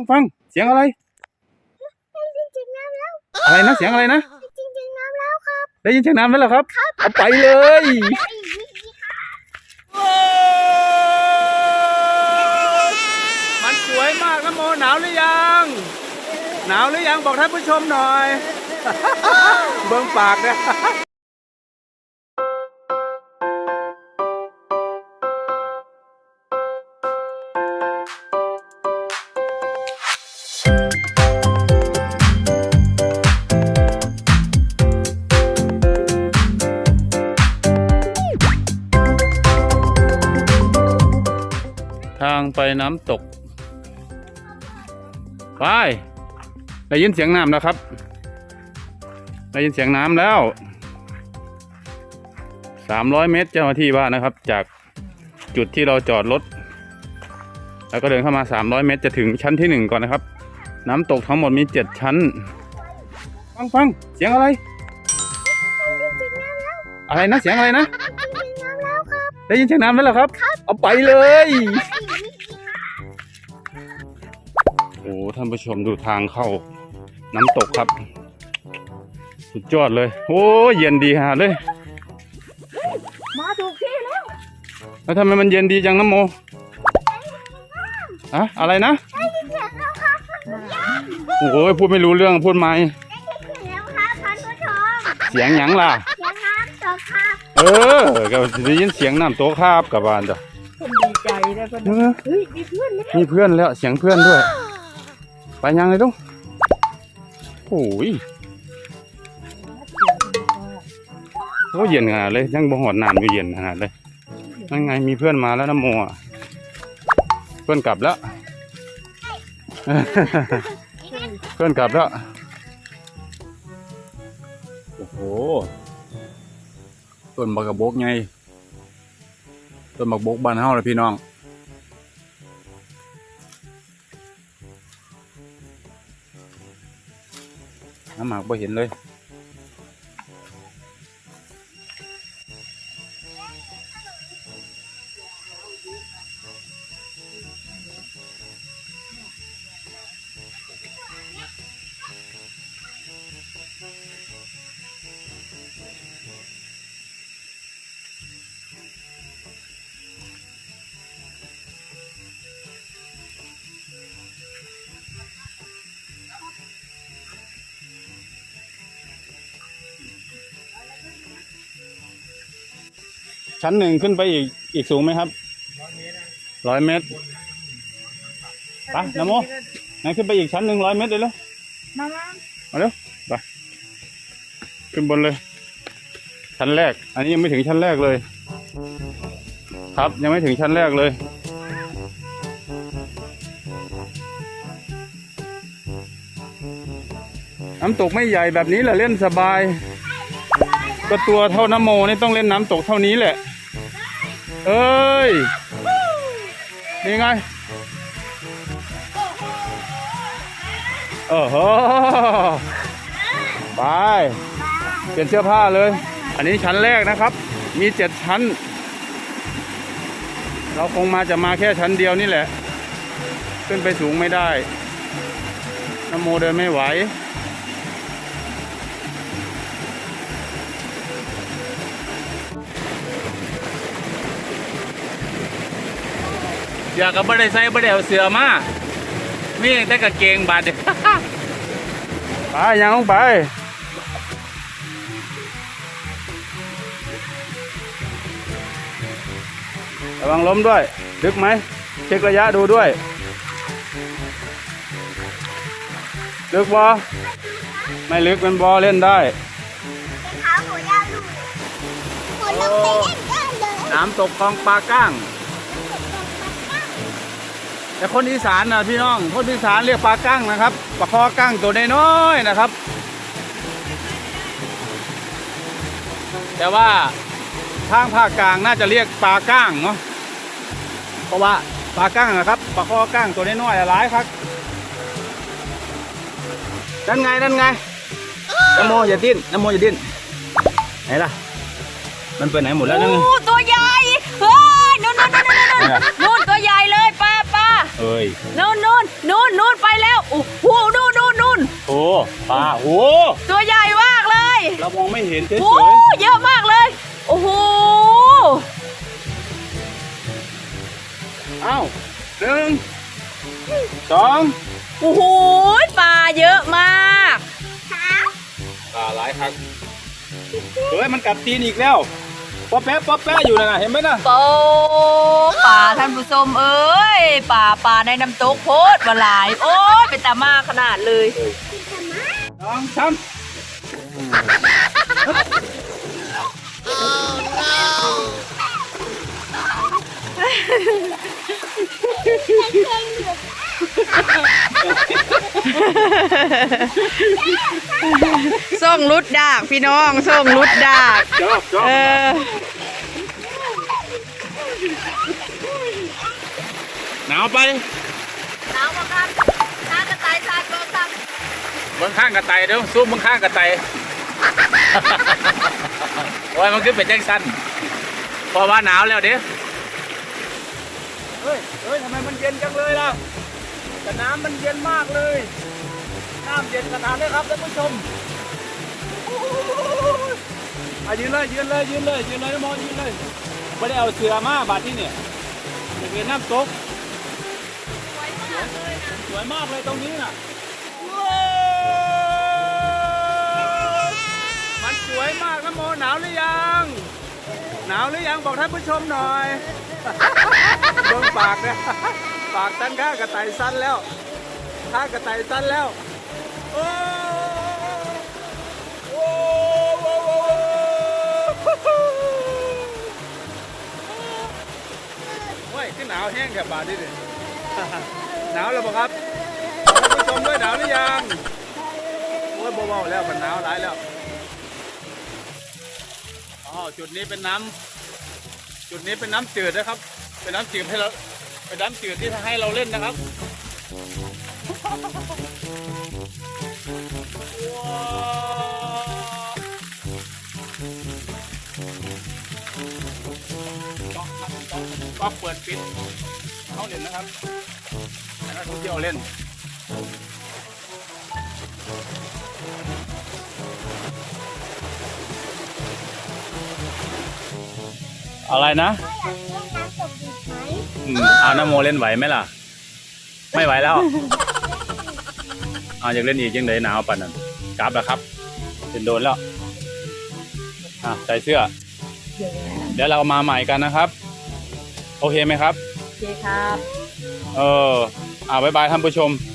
ฟังฟังเสียงอะไรจริงๆน้ำแล้วอะไรนะเสียงอะไรนะจริงๆน้ำแล้วครับได้ยินเสียงน้ำแล้วเหรอครับเอาไปเลยมันสวยมากนะโมหนาวหรือยัง หนาวหรือยังบอกท่านผู้ชมหน่อย เบิ้งปากเนี่ย ไปน้ำตก ไป ได้ยินเสียงน้ำแล้วครับ ได้ยินเสียงน้ำแล้วสามร้อยเมตรเจ้าหน้าที่ว่านะครับ จากจุดที่เราจอดรถแล้วก็เดินเข้ามาสามร้อยเมตร จะถึงชั้นที่หนึ่งก่อนนะครับ น้ำตกทั้งหมดมีเจ็ดชั้น ฟังฟังเสียงอะไรจริงๆน้ำแล้วอะไรนะ เสียงอะไรนะจริงๆน้ำแล้วครับได้ยินเสียงน้ำแล้วเหรอครับ เอาไปเลย อ้ท่านผู้ชมดูทางเข้าน้ำตกครับ สุดยอดเลย โอ้เย็นดีฮะเลยมาถูกที่แล้วแล้วทำไมมันเย็นดีจังน้ำโมอะอะไรนะได้ยินเสียงแล้วครับท่านผู้ชมโอ้โหพูดไม่รู้เรื่องพูดไม่ได้ยินเสียงแล้วครับท่านผู้ชมเสียงหยังล่ะเสียงน้ำตกครับเออก็ได้ยินเสียงน้ำโต๊ะคาบกับบ้านจ้ะคนดีใจได้ปะเออเฮ้ยมีเพื่อนไหมมีเพื่อนแล้วเสียงเพื่อนด้วย ไปยังเลยลูกโอ้ยโอ้เย็นขนาดเลยยังบ่หอดน้ำอยู่เย็นขนาดเลยนั่นไงมีเพื่อนมาแล้วน้ำโมอะเพื่อนกลับแล้ว เพื่อนกลับแล้ว โอ้โหต้นบักกะบกไงต้นบักบกบานเฮาเลยพี่น้อง น้ำหมากบ่เห็นเลย ชั้นหนึ่งขึ้นไปอีกอีกสูงไหมครับร้อยเมตรไปนะโมงั้นขึ้นไปอีกชั้นหนึ่งร้อยเมตรเลยแล้วมามามาเร็วไปขึ้นบนเลย ชั้นแรก อันนี้ยังไม่ถึงชั้นแรกเลย ครับยังไม่ถึงชั้นแรกเลยน้ำตกไม่ใหญ่แบบนี้แหละเล่นสบาย ก็ตัวเท่าน้ำโมนี่ต้องเล่นน้ำตกเท่านี้แหละ เอ้ย นี่ไงเออโหไป เปลี่ยนเสื้อผ้าเลย อันนี้ชั้นแรกนะครับ มีเจ็ดชั้น เราคงมาจะมาแค่ชั้นเดียวนี่แหละ ขึ้นไปสูงไม่ได้น้ำโมเดินไม่ไหว อยากกับบ่ได้ใส่บ่ได้เอาเสือมามีแต่กางเกงบาดเดียวไปยังลงไประวังล้มด้วยลึกไหม เช็คระยะดูด้วย ลึกบอไม่ลึกเป็นบอเล่นได้ขาหัวยาวอยู่หัวลงไปเล่นได้เลยน้ำตกคลองปลาก้าง แต่คนอีสานนะพี่น้อง คนอีสานเรียกปลาก้างนะครับปลาคอก้างตัวน้อยๆนะครับ แต่ว่าทางภาคกลางน่าจะเรียกปลาก้างเนาะเพราะว่าปลาก้างนะครับปลาคอก้างตัวน้อยๆหลายครับนั่นไงนั่นไงน้ำโมอย่าดิ้นน้ำโมอย่าดิ้นไหนล่ะ มันไปไหนหมดแล้วนั่นไงโอ้ตัวใหญ่เฮ้ยนู่นนู่นนู่นนู่น นู่นนู่นตัวใหญ่เลยป้าป้าเอ้ยนู่นนู่นนู่นนู่นไปโอ้ปลาโอ้ตัวใหญ่มากเลยเรามองไม่เห็นเฉยโอ้เยอะมากเลย โอ้โหๆอ้าวหนึ่งสองโอ้โหปลาเยอะมากขาปลาหลายครั้งเฮ้ยมันกัดตีนอีกแล้ว ป๊อปแป๊ะป๊อปแป๊ะอยู่นะเห็นไหมนะโปป่าท่านผู้ชมเอ้ยป่าป่าในน้ำตกโพดบหลาย โอ้ยเป็นตามาขนาดเลยสองสาม ส่งรุดดาก พี่น้องส่งรุดดาก จอบจอบเออ หนาวไปหนาวมากครับน้ากระต่ายชาดบอกครับบนข้างกระต่ายเด้อซูมบนข้างกระต่ายโอ้ยมันขึ้นเป็นแจ้งสั้นเพราะว่าหนาวแล้วเด้เฮ้ยเฮ้ยทำไมมันเย็นจังเลยล่ะ แต่น้ำมันเย็นมากเลย น้ำเย็นขนาดนี้ครับท่านผู้ชมอะยืนเลยยืนเลยยืนเลยยืนเลยนะโมยืนเลยไม่ได้เอาเสือมาบาดที่เนี่ยจะเป็นน้ำตกสวยมากเลยตรงนี้น่ะมันสวยมากนะโมหนาวหรือยัง หนาวหรือยังบอกท่านผู้ชมหน่อยเบิ่งปากเนี่ย ปากสั้นข้ากระต่ายสั้นแล้วข้ากระต่ายสั้นแล้วโอ้โอ้โอ้โอ้โอ้ยขึ้นหนาวแห้งแค่บาดนี่ดิหนาวแล้วบอกครับผู้ชมด้วยหนาวหรือยังโอ้ยเบาๆแล้วมันหนาวหลายแล้วอ๋อจุดนี้เป็นน้ำจุดนี้เป็นน้ำจืดนะครับ เป็นน้ำจืดให้เรา เป็นน้ำจืดที่ให้เราเล่นนะครับก๊อกครับก๊อกก๊อกเปิดปิดเขาเล่นนะครับให้นักท่องเที่ยวเล่นอะไรนะ อืมเอาน้ำโมเล่นไหวไหมล่ะ ไม่ไหวแล้วเอาอยากเล่นอีกยังไงหนาวปันนั้นกลับแล้วครับเป็นโดนแล้วอะใส่เสื้อ เดี๋ยวเรามาใหม่กันนะครับ โอเคไหมครับ โอเคครับ เอออ่าบายบายท่านผู้ชมบ